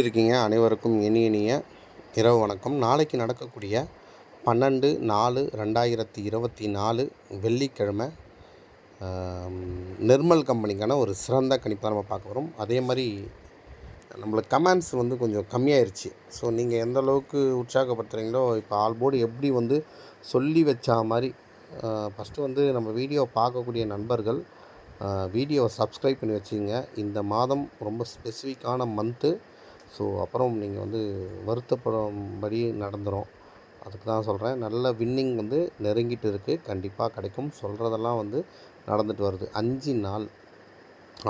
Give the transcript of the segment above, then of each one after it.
இருக்கீங்க. அனைவருக்கும் இனி இனிய இரவு வணக்கம். நாளைக்கு நடக்கக்கூடிய பன்னெண்டு நாலு ரெண்டாயிரத்தி இருபத்தி நாலு வெள்ளிக்கிழமை நிர்மல் கம்பெனிக்கான ஒரு சிறந்த கணிப்பு தான் நம்ம பார்க்க வரோம் அதே மாதிரி நம்மளுக்கு கமெண்ட்ஸ் வந்து கொஞ்சம் கம்மியாயிருச்சு. ஸோ நீங்கள் எந்த அளவுக்கு உற்சாகப்படுத்துகிறீங்களோ இப்போ ஆல்போர்டு எப்படி வந்து சொல்லி வச்சா மாதிரி ஃபஸ்ட்டு வந்து நம்ம வீடியோ பார்க்கக்கூடிய நண்பர்கள் வீடியோவை சப்ஸ்கிரைப் பண்ணி வச்சுங்க இந்த மாதம் ரொம்ப ஸ்பெசிஃபிக்கான மந்த்து ஸோ அப்புறம் நீங்கள் வந்து வருத்தப்படும்படி நடந்துடும் அதுக்கு தான் சொல்கிறேன் நல்ல வின்னிங் வந்து நெருங்கிட்டு இருக்குது கண்டிப்பாக கிடைக்கும். சொல்கிறதெல்லாம் வந்து நடந்துட்டு வருது. அஞ்சு நாள்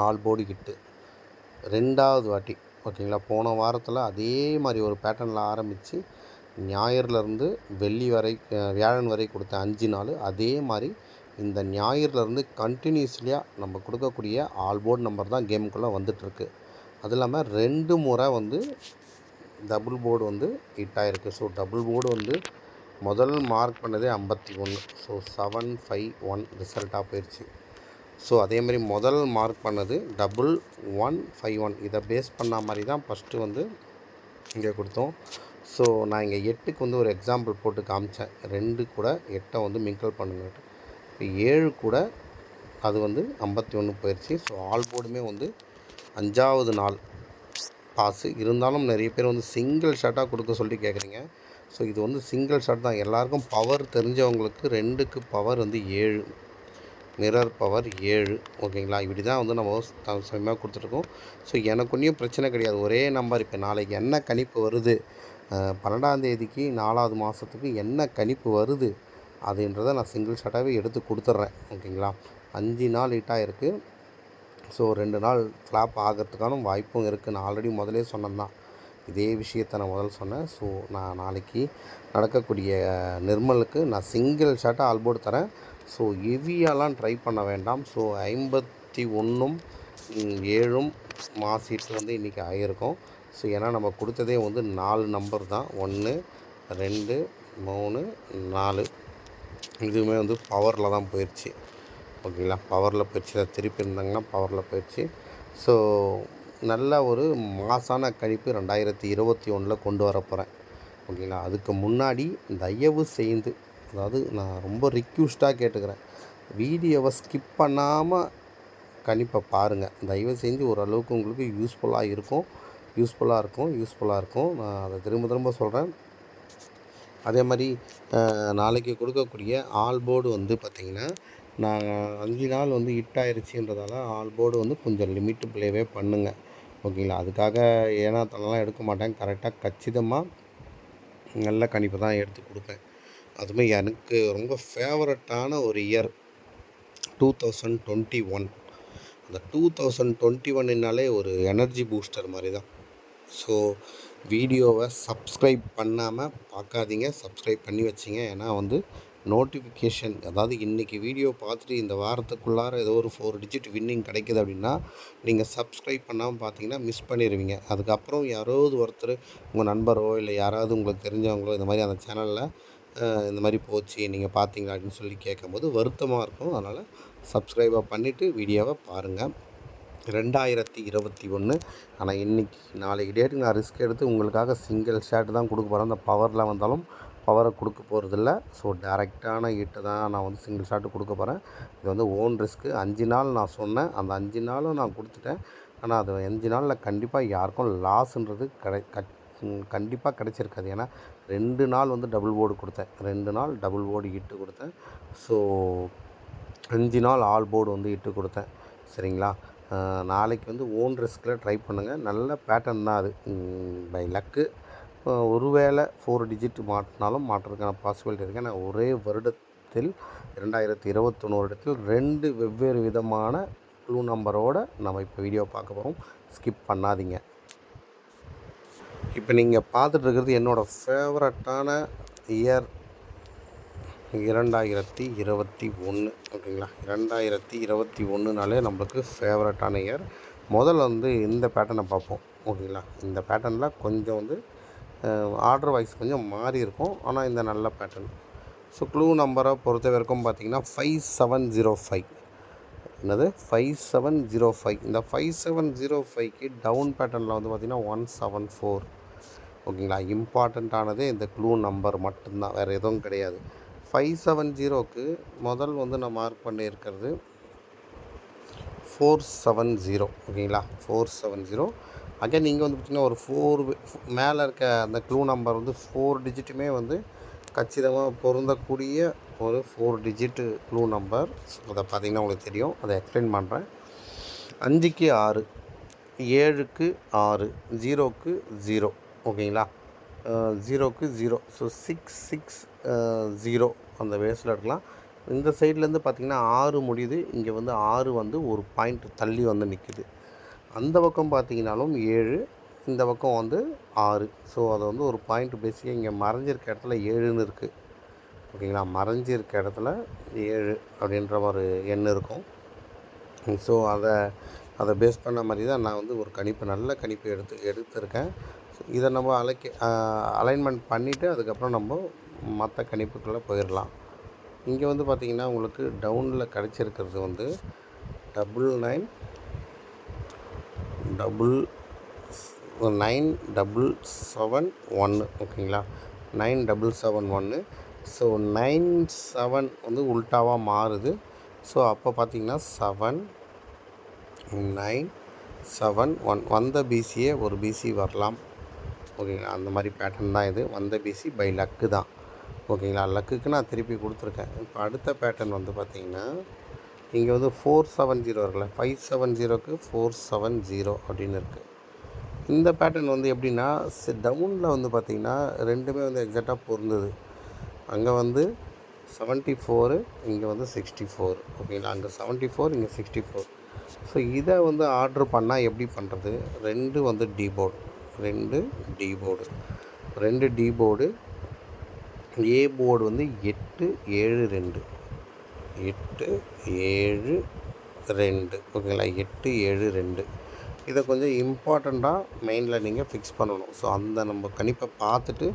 ஆல் போடி கிட்டு. ரெண்டாவது வாட்டி ஓகேங்களா? போன வாரத்தில் அதே மாதிரி ஒரு பேட்டர்னில் ஆரம்பித்து ஞாயிறுலேருந்து வெள்ளி வரை வியாழன் வரை கொடுத்த அஞ்சு நாள் அதே மாதிரி இந்த ஞாயிறுலேருந்து கண்டினியூஸ்லியாக நம்ம கொடுக்கக்கூடிய ஆல் போர்டு நம்பர் தான் கேமுக்குள்ளே வந்துட்டுருக்கு அது இல்லாமல் ரெண்டு முறை வந்து டபுள் போர்டு வந்து ஹிட் ஆகிருக்கு ஸோ டபுள் போர்டு வந்து முதல் மார்க் பண்ணதே ஐம்பத்தி ஒன்று ஸோ செவன் ஃபைவ் ஒன் ரிசல்ட்டாக போயிடுச்சு ஸோ அதே மாதிரி முதல் மார்க் பண்ணது டபுள் ஒன் ஃபைவ் ஒன் இதை பேஸ் பண்ண மாதிரி தான் ஃபஸ்ட்டு வந்து இங்கே கொடுத்தோம். ஸோ நான் இங்கே எட்டுக்கு வந்து ஒரு எக்ஸாம்பிள் போட்டு காமிச்சேன். ரெண்டு கூட எட்டை வந்து மிங்கிள் பண்ணுங்கட்டு இப்போ ஏழு கூட அது வந்து ஐம்பத்தி ஒன்று போயிடுச்சு ஸோ ஆல் போர்டுமே வந்து அஞ்சாவது நாள் பாஸு. இருந்தாலும் நிறைய பேர் வந்து சிங்கிள் ஷாட்டாக கொடுக்க சொல்லி கேட்குறீங்க. ஸோ இது வந்து சிங்கிள் ஷாட் தான். எல்லாருக்கும் பவர் தெரிஞ்சவங்களுக்கு ரெண்டுக்கு பவர் வந்து ஏழு. மிரர் பவர் ஏழு. ஓகேங்களா? இப்படி தான் வந்து நம்ம த- சமயமாக கொடுத்துருக்கோம் ஸோ எனக்கு ஒன்றும் பிரச்சனை கிடையாது. ஒரே நம்பர் இப்போ நாளைக்கு என்ன கணிப்பு வருது? பன்னெண்டாந்தேதிக்கு பன்னெண்டாம் தேதிக்கு நாலாவது மாதத்துக்கு என்ன கணிப்பு வருது? அதுன்றதை நான் சிங்கிள் ஷாட்டாகவே எடுத்து கொடுத்துட்றேன். ஓகேங்களா? அஞ்சு நாள் ஹிட்டாக இருக்குது ஸோ ரெண்டு நாள் ஃப்ளாப் ஆகிறதுக்கான வாய்ப்பும் இருக்குது நான் ஆல்ரெடி முதலே சொன்னேன்தான் இதே விஷயத்தை நான் முதல் சொன்னேன். ஸோ நான் நாளைக்கு நடக்கக்கூடிய நிர்மலுக்கு நான் சிங்கிள் ஷாட்டாக ஆல்போர்டு தரேன். ஸோ ஹெவியாலாம் ட்ரை பண்ண வேண்டாம். ஸோ ஐம்பத்தி ஒன்றும் ஏழும் மாசீட்ஸ் வந்து இன்றைக்கி ஆகியிருக்கும் ஸோ ஏன்னா நம்ம கொடுத்ததே வந்து நாலு நம்பர் தான். ஒன்று ரெண்டு மூணு நாலு. இதுவுமே வந்து பவரில் தான் போயிடுச்சு ஓகேங்களா பவரில் போயிடுச்சு. திருப்பி இருந்தாங்கன்னா பவரில் போயிடுச்சு. ஸோ நல்ல ஒரு மாசான கணிப்பு ரெண்டாயிரத்தி இருபத்தி ஒன்றில் கொண்டு வர போகிறேன் ஓகேங்களா? அதுக்கு முன்னாடி தயவு செய்து அதாவது நான் ரொம்ப ரிக்யூஸ்டாக கேட்டுக்கிறேன். வீடியோவை ஸ்கிப் பண்ணாமல் கணிப்பை பாருங்கள் தயவு செஞ்சு ஓரளவுக்கு உங்களுக்கு யூஸ்ஃபுல்லாக இருக்கும். யூஸ்ஃபுல்லாக இருக்கும் யூஸ்ஃபுல்லாக இருக்கும். நான் அதை திரும்ப திரும்ப சொல்கிறேன் அதே மாதிரி நாளைக்கு கொடுக்கக்கூடிய ஆல் போர்டு வந்து பார்த்திங்கன்னா நாங்கள் அஞ்சு நாள் வந்து ஹிட் ஆல்போர்டு ஆல் போர்டு வந்து கொஞ்சம் லிமிட் ப்ளேவே பண்ணுங்கள் ஓகேங்களா அதுக்காக ஏன்னா தனெல்லாம் எடுக்க மாட்டேன். கரெக்டாக கச்சிதமாக நல்ல கணிப்பு தான் எடுத்து கொடுப்பேன். அதுவுமே எனக்கு ரொம்ப ஃபேவரட்டான ஒரு year two thousand twenty one அந்த டூ தௌசண்ட் டுவெண்ட்டி ஒன்னுனாலே ஒரு எனர்ஜி பூஸ்டர் மாதிரி தான் ஸோ வீடியோவை சப்ஸ்கிரைப் பண்ணாமல் பார்க்காதீங்க. சப்ஸ்கிரைப் பண்ணி வச்சிங்க. ஏன்னா வந்து நோட்டிஃபிகேஷன் அதாவது இன்றைக்கி வீடியோ பார்த்துட்டு இந்த வாரத்துக்குள்ளார ஏதோ ஒரு ஃபோர் டிஜிட் வின்னிங் கிடைக்குது அப்படின்னா நீங்கள் சப்ஸ்கிரைப் பண்ணாமல் பார்த்தீங்கன்னா மிஸ் பண்ணிடுவீங்க அதுக்கப்புறம் யாராவது ஒருத்தர் உங்கள் நண்பரோ இல்லை யாராவது உங்களுக்கு தெரிஞ்சவங்களோ இந்த மாதிரி அந்த சேனலில் இந்த மாதிரி போச்சு நீங்கள் பார்த்தீங்களா அப்படின்னு சொல்லி கேட்கும்போது வருத்தமாக இருக்கும். அதனால் சப்ஸ்கிரைபாக பண்ணிவிட்டு வீடியோவை பாருங்கள் ரெண்டாயிரத்தி இருபத்தி ஒன்று ஆனால் இன்றைக்கி நாளைக்கு டேட்டுக்கு நான் ரிஸ்க் எடுத்து உங்களுக்காக சிங்கிள் ஷேர்ட் தான் கொடுக்க போகிறேன் அந்த பவரில் வந்தாலும் பவரை கொடுக்க போகிறதில்ல ஸோ டேரெக்டான ஹீட்டை தான் நான் வந்து சிங்கிள் ஷாட்டு கொடுக்க போகிறேன் இது வந்து ஓன் ரிஸ்க்கு அஞ்சு நாள் நான் சொன்னேன். அந்த அஞ்சு நாளும் நான் கொடுத்துட்டேன். ஆனால் அது அஞ்சு நாளில் கண்டிப்பாக யாருக்கும் லாஸ்ன்றது கிடை கட் கண்டிப்பாக கிடச்சிருக்காது. ஏன்னா ரெண்டு நாள் வந்து டபுள் போர்டு கொடுத்தேன். ரெண்டு நாள் டபுள் போர்டு இட்டு கொடுத்தேன். ஸோ அஞ்சு நாள் ஆல் போர்டு வந்து இட்டு கொடுத்தேன். சரிங்களா? நாளைக்கு வந்து ஓன் ரிஸ்கில் ட்ரை பண்ணுங்கள் நல்ல பேட்டர்ன் தான் அது. பை லக்கு ஒருவேளை ஃபோர் டிஜிட் மாட்டினாலும் மாற்றுறதுக்கான பாசிபிலிட்டி இருக்குது ஏன்னா ஒரே வருடத்தில் இரண்டாயிரத்தி இருபத்தொன்று வருடத்தில் ரெண்டு வெவ்வேறு விதமான க்ளூ நம்பரோட நம்ம இப்போ வீடியோ பார்க்க போகிறோம் ஸ்கிப் பண்ணாதீங்க. இப்போ நீங்கள் பார்த்துட்ருக்கிறது என்னோடய ஃபேவரட்டான இயர் இரண்டாயிரத்தி இருபத்தி ஒன்று ஓகேங்களா? இரண்டாயிரத்தி இருபத்தி ஒன்றுனாலே நம்மளுக்கு ஃபேவரட்டான இயர் முதல்ல வந்து இந்த பேட்டர்னை பார்ப்போம். ஓகேங்களா? இந்த பேட்டர்னில் கொஞ்சம் வந்து ஆர்டர் வைஸ் கொஞ்சம் மாறி இருக்கும். ஆனால் இந்த நல்ல பேட்டர்ன் ஸோ க்ளூ நம்பரை பொறுத்த வரைக்கும் பார்த்தீங்கன்னா ஃபைவ் செவன் ஜீரோ ஃபைவ் என்னது? ஃபைவ் செவன் ஜீரோ ஃபைவ் இந்த ஃபைவ் செவன் ஜீரோ ஃபைவ்க்கு டவுன் பேட்டர்னில் வந்து பார்த்திங்கன்னா ஒன் செவன் ஃபோர் ஓகேங்களா இம்பார்ட்டண்ட்டானது இந்த க்ளூ நம்பர் மட்டும்தான். வேறு எதுவும் கிடையாது. ஃபைவ் செவன் ஜீரோக்கு முதல் வந்து நான் மார்க் பண்ணியிருக்கிறது ஃபோர் செவன் ஜீரோ ஓகேங்களா ஃபோர் செவன் ஜீரோ அகைன் நீங்கள் வந்து பார்த்திங்கன்னா ஒரு ஃபோர் மேலே இருக்க அந்த க்ளூ நம்பர் வந்து ஃபோர் டிஜிட்டுமே வந்து கச்சிதமாக பொருந்தக்கூடிய ஒரு four digit clue number so அதை பார்த்தீங்கன்னா உங்களுக்கு தெரியும். அதை எக்ஸ்பிளைன் பண்ணுறேன் அஞ்சுக்கு ஆறு ஏழுக்கு ஆறு ஜீரோக்கு ஜீரோ ஓகேங்களா? ஜீரோக்கு zero so six six zero அந்த வேஸில் இருக்கலாம். இந்த சைட்லேருந்து பார்த்திங்கன்னா ஆறு முடியுது. இங்கே வந்து ஆறு வந்து ஒரு பாயிண்ட் தள்ளி வந்து நிற்கிது அந்த பக்கம் பார்த்தீங்கனாலும் ஏழு இந்த பக்கம் வந்து ஆறு. ஸோ அதை வந்து ஒரு பாயிண்ட் பேசிக்காக இங்கே மறைஞ்சிருக்க இடத்துல ஏழுன்னு இருக்குது ஓகேங்களா? மறைஞ்சிருக்க இடத்துல ஏழு அப்படின்ற ஒரு எண் இருக்கும். ஸோ அதை அதை பேஸ் பண்ண மாதிரி தான் நான் வந்து ஒரு கணிப்பு நல்ல கணிப்பு எடுத்து எடுத்திருக்கேன். ஸோ இதை நம்ம அலைக்க அலைன்மெண்ட் பண்ணிவிட்டு அதுக்கப்புறம் நம்ம மற்ற கணிப்புக்குள்ளே போயிடலாம். இங்கே வந்து பார்த்திங்கன்னா உங்களுக்கு டவுனில் கிடச்சிருக்கிறது வந்து double nine double nine double seven ஒன்று ஓகேங்களா? நைன் டபுள் செவன் ஒன்று ஸோ நைன் செவன் வந்து உல்ட்டாவாக மாறுது. ஸோ அப்போ பார்த்தீங்கன்னா செவன் நைன் செவன் ஒன். வந்த பிசியே ஒரு பிசி வரலாம். ஓகேங்களா? அந்த மாதிரி பேட்டர்ன் தான் இது. வந்த பிசி பை லக்கு தான். ஓகேங்களா? லக்குக்கு நான் திருப்பி கொடுத்துருக்கேன். இப்போ அடுத்த பேட்டர்ன் வந்து பார்த்திங்கன்னா இங்கே வந்து ஃபோர் செவன் ஜீரோ இருக்குல்ல. ஃபைவ் செவன் ஜீரோக்கு ஃபோர் செவன் ஜீரோ அப்படின்னு இருக்குது இந்த பேட்டர்ன் வந்து எப்படின்னா டவுனில் வந்து பார்த்திங்கன்னா ரெண்டுமே வந்து எக்ஸாக்டாக பொருந்தது. அங்கே வந்து செவன்ட்டி ஃபோரு இங்கே வந்து சிக்ஸ்டி ஃபோர் ஓகேங்களா? அங்கே செவன்ட்டி ஃபோர் இங்கே சிக்ஸ்டி ஃபோர் ஸோ இதை வந்து ஆர்டர் பண்ணால் எப்படி பண்ணுறது ரெண்டு வந்து டி போர்டு ரெண்டு டி போர்டு ரெண்டு டி போர்டு ஏ போர்டு வந்து எட்டு ஏழு ரெண்டு. எட்டு ஏழு ரெண்டு. ஓகேங்களா? எட்டு ஏழு ரெண்டு. இதை கொஞ்சம் இம்பார்ட்டண்ட்டாக மெயினில் நீங்கள் ஃபிக்ஸ் பண்ணணும். ஸோ அந்த நம்ம கணிப்பை பார்த்துட்டு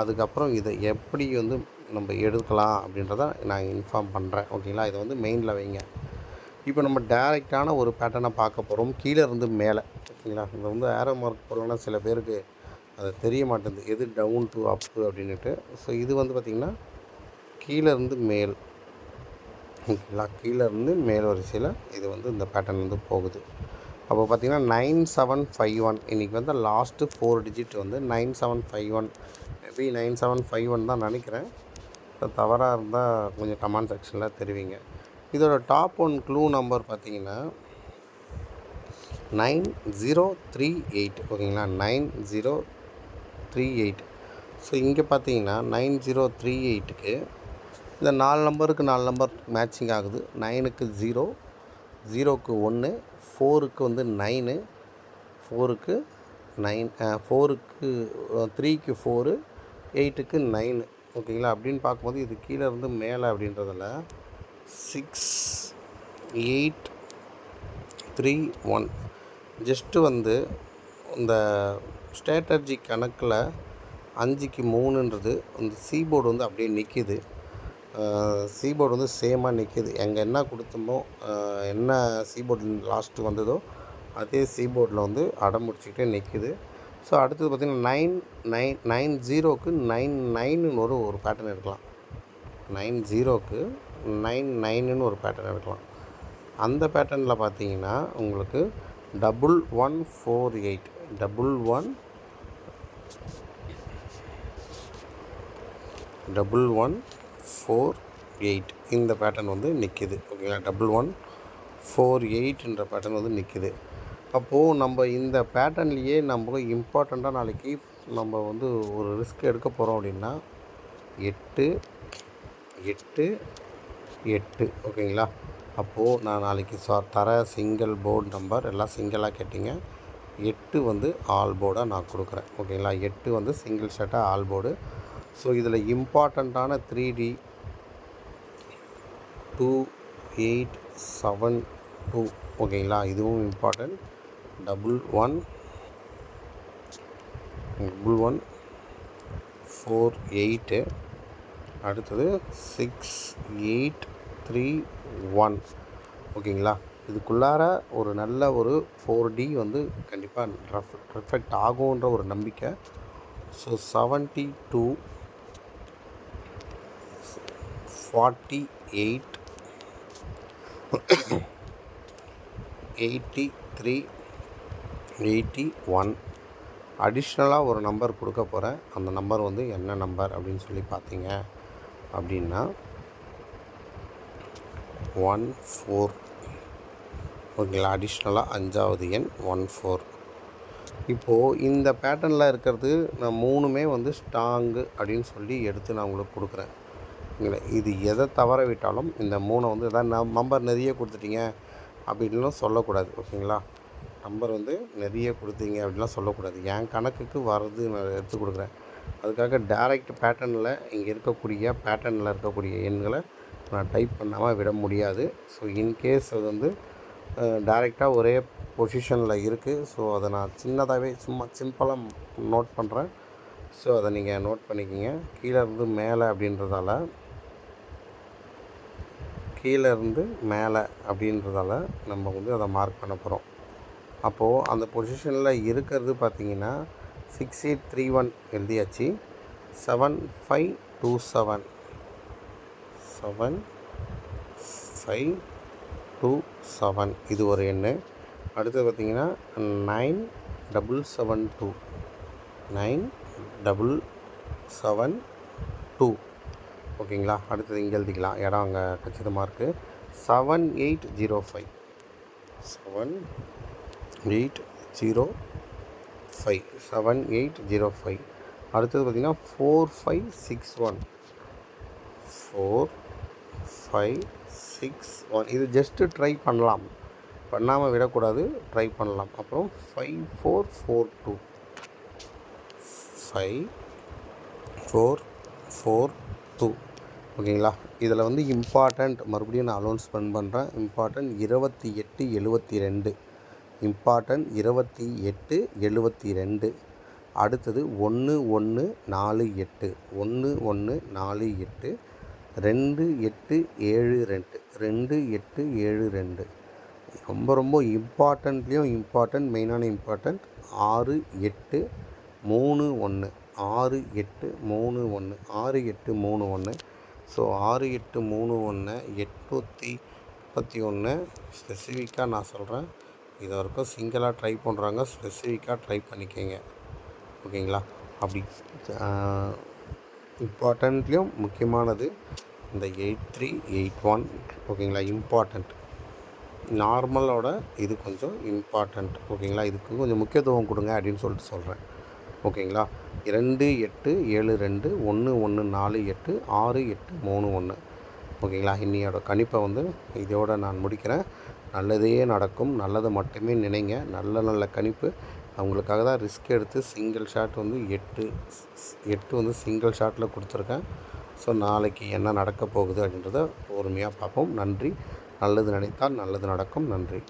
அதுக்கப்புறம் இதை எப்படி வந்து நம்ம எடுக்கலாம் அப்படின்றத நான் இன்ஃபார்ம் பண்ணுறேன் ஓகேங்களா? இதை வந்து மெயினில் வைங்க. இப்போ நம்ம டேரெக்டான ஒரு பேட்டர்னை பார்க்க போகிறோம் கீழே இருந்து மேலே. ஓகேங்களா? இந்த வந்து ஏரோ மார்க் போகிறோன்னா சில பேருக்கு அது தெரிய மாட்டேங்குது. எது டவுன் டு அப்பு அப்படின்ட்டு ஸோ இது வந்து பார்த்திங்கன்னா கீழே இருந்து மேல். ஓகேங்களா கீழே இருந்து மேல் வரிசையில் இது வந்து இந்த பேட்டர்ன் வந்து போகுது. அப்போ பார்த்திங்கன்னா நைன் செவன் ஃபைவ் ஒன் இன்றைக்கி வந்து லாஸ்ட்டு ஃபோர் டிஜிட் வந்து nine seven five one. Maybe nine seven five one தான் நினைக்கிறேன். தவறாக இருந்தால் கொஞ்சம் கமெண்ட் செக்ஷனில் தெரிவிங்க. இதோட டாப் ஒன் க்ளூ நம்பர் பார்த்தீங்கன்னா நைன் ஜீரோ த்ரீ எயிட் ஓகேங்களா? Nine zero three eight. So இங்கே பார்த்தீங்கன்னா நைன் ஜீரோ த்ரீ எயிட்டுக்கு இந்த நாலு நம்பருக்கு நாலு நம்பர் மேட்சிங் ஆகுது. நைனுக்கு ஜீரோ ஜீரோக்கு ஒன்று ஃபோருக்கு வந்து நைனு ஃபோருக்கு நைன் ஃபோருக்கு த்ரீக்கு ஃபோரு எயிட்டுக்கு நைனு ஓகேங்களா அப்படின்னு பார்க்கும்போது இது கீழே இருந்து மேலே அப்படின்றதில் six eight three one just வந்து இந்த ஸ்ட்ராட்டஜி கணக்கில் அஞ்சுக்கு மூணுன்றது அந்த சீபோர்டு வந்து அப்படியே நிற்கிது சீபோர்டு வந்து சேமாக நிற்கிது எங்கே என்ன கொடுத்தோமோ என்ன சீபோர்டு லாஸ்ட்டு வந்ததோ அதே சீபோர்டில் வந்து அடம் முடிச்சுக்கிட்டே நிற்கிது ஸோ அடுத்தது பார்த்திங்கன்னா நைன் நைன் நைன் ஜீரோக்கு நைன் நைனுன்னு ஒரு ஒரு பேட்டர்ன் எடுக்கலாம். நைன் ஜீரோக்கு நைன் நைனுன்னு ஒரு பேட்டர்ன் எடுக்கலாம். அந்த பேட்டர்னில் பார்த்தீங்கன்னா உங்களுக்கு double one four eight double one double one four eight இந்த பேட்டர்ன் வந்து நிற்கிது ஓகேங்களா டபுள் ஒன் ஃபோர் எயிட்ன்ற பேட்டர்ன் வந்து நிற்கிது அப்போது நம்ம இந்த பேட்டர்ன்லேயே நம்ம இம்பார்ட்டண்ட்டாக நாளைக்கு நம்ம வந்து ஒரு ரிஸ்க் எடுக்க போகிறோம் அப்படின்னா எட்டு எட்டு எட்டு. ஓகேங்களா அப்போது நான் நாளைக்கு சா தர சிங்கிள் போர்டு நம்பர் எல்லாம் சிங்கிளாக கேட்டிங்க. எட்டு வந்து ஆல் போர்டாக நான் கொடுக்குறேன். ஓகேங்களா எட்டு வந்து சிங்கிள் ஷர்ட்டாக ஆல் போர்டு ஸோ இதில் இம்பார்ட்டண்ட்டான three D two eight seven two ஓகேங்களா இதுவும் important double one double one four eight அடுத்தது சிக்ஸ் எயிட் த்ரீ ஒன் ஓகேங்களா இதுக்குள்ளார ஒரு நல்ல ஒரு ஃபோர் டி வந்து கண்டிப்பாக ரெஃப் ரெஃபெக்ட் ஆகுன்ற ஒரு நம்பிக்கை. So seventy two forty eight eighty three eighty one அடிஷ்னலாக ஒரு நம்பர் கொடுக்க போகிறேன் அந்த நம்பர் வந்து என்ன நம்பர் அப்படின்னு சொல்லி பார்த்தீங்க அப்படின்னா ஒன் ஃபோர் ஓகேங்களா? அடிஷ்னலாக அஞ்சாவது எண் ஒன் ஃபோர் இப்போது இந்த பேட்டர்னில் இருக்கிறது நான் மூணுமே வந்து ஸ்ட்ராங்கு அப்படின்னு சொல்லி எடுத்து நான் உங்களுக்கு கொடுக்குறேன். இல்லை இது எதை தவற விட்டாலும் இந்த மூணை வந்து எதாவது நம் நம்பர் நிறைய கொடுத்துட்டீங்க அப்படின்லாம் சொல்லக்கூடாது ஓகேங்களா? நம்பர் வந்து நிறைய கொடுத்தீங்க அப்படின்லாம் சொல்லக்கூடாது. என் கணக்குக்கு வர்றது நான் எடுத்து கொடுக்குறேன். அதுக்காக டைரக்ட் பேட்டர்னில் இங்கே இருக்கக்கூடிய பேட்டர்னில் இருக்கக்கூடிய எண்களை நான் டைப் பண்ணாமல் விட முடியாது. ஸோ இன்கேஸ் அது வந்து டைரெக்டாக ஒரே பொசிஷனில் இருக்குது ஸோ அதை நான் சின்னதாகவே சும்மா சிம்பிளாக நோட் பண்ணுறேன் ஸோ அதை நீங்கள் நோட் பண்ணிக்கிங்க. கீழே இருந்து மேலே அப்படின்றதால கீழே இருந்து மேலே அப்படின்றதால நம்ம வந்து அதை மார்க் பண்ண போகிறோம் அப்போது அந்த பொசிஷனில் இருக்கிறது பார்த்தீங்கன்னா சிக்ஸ் எயிட் த்ரீ ஒன் எழுதியாச்சு. Seven five two seven seven five two seven இது ஒரு எண்ணு. அடுத்து பார்த்தீங்கன்னா nine double seven two nine double seven two ஓகேங்களா? அடுத்தது இங்கே எழுதிக்கலாம். இடம் அங்கே கச்சிதமாக இருக்குது seven eight zero five seven eight zero five seven eight zero five அடுத்தது பார்த்திங்கன்னா four five six one four five six one இது ஜஸ்ட்டு ட்ரை பண்ணலாம். பண்ணாமல் விடக்கூடாது. ட்ரை பண்ணலாம். அப்புறம் five four four two five four four two ஓகேங்களா? இதில் வந்து இம்பார்ட்டண்ட் மறுபடியும் நான் அனௌன்ஸ்மெண்ட் பண்ணுறேன் இம்பார்ட்டண்ட் இருபத்தி எட்டு எழுபத்தி ரெண்டு. இம்பார்ட்டண்ட் இருபத்தி எட்டு எழுபத்தி ரெண்டு. அடுத்தது ஒன்று ஒன்று நாலு எட்டு. ஒன்று ஒன்று நாலு எட்டு. ரெண்டு எட்டு ஏழு ரெண்டு. ரெண்டு எட்டு ஏழு ரெண்டு. ரொம்ப ரொம்ப இம்பார்ட்டண்ட்லேயும் இம்பார்ட்டண்ட் மெயினான இம்பார்ட்டண்ட் ஆறு எட்டு மூணு ஒன்று. ஆறு எட்டு மூணு ஒன்று. ஆறு எட்டு மூணு ஒன்று. ஸோ ஆறு எட்டு மூணு ஒன்று எட்நூற்றி முப்பத்தி ஒன்று ஸ்பெசிஃபிக்காக நான் சொல்கிறேன். இது வரைக்கும் சிங்கிளாக ட்ரை பண்ணுறாங்க ஸ்பெசிஃபிக்காக ட்ரை பண்ணிக்கோங்க. ஓகேங்களா? அப்படி இம்பார்ட்டண்ட்லேயும் முக்கியமானது இந்த எயிட் த்ரீ எயிட் ஒன். ஓகேங்களா? இம்பார்ட்டண்ட். நார்மலோட இது கொஞ்சம் இம்பார்ட்டண்ட். ஓகேங்களா? இதுக்கு கொஞ்சம் முக்கியத்துவம் கொடுங்க அப்படின்னு சொல்லிட்டு சொல்கிறேன். ஓகேங்களா? ரெண்டு எட்டு ஏழு ரெண்டு ஒன்று ஒன்று நாலு எட்டு ஆறு எட்டு மூணு ஒன்று. ஓகேங்களா? இன்னையோட கணிப்பை வந்து இதோட நான் முடிக்கிறேன். நல்லதே நடக்கும். நல்லதை மட்டுமே நினைங்க. நல்ல நல்ல கணிப்பு. அவங்களுக்காக தான் ரிஸ்க் எடுத்து சிங்கிள் ஷாட் வந்து எட்டு எட்டு வந்து சிங்கிள் ஷாட்டில் கொடுத்துருக்கேன். ஸோ நாளைக்கு என்ன நடக்க போகுது அப்படின்றத பொறுமையாக பார்ப்போம். நன்றி. நல்லது நினைத்தால் நல்லது நடக்கும். நன்றி.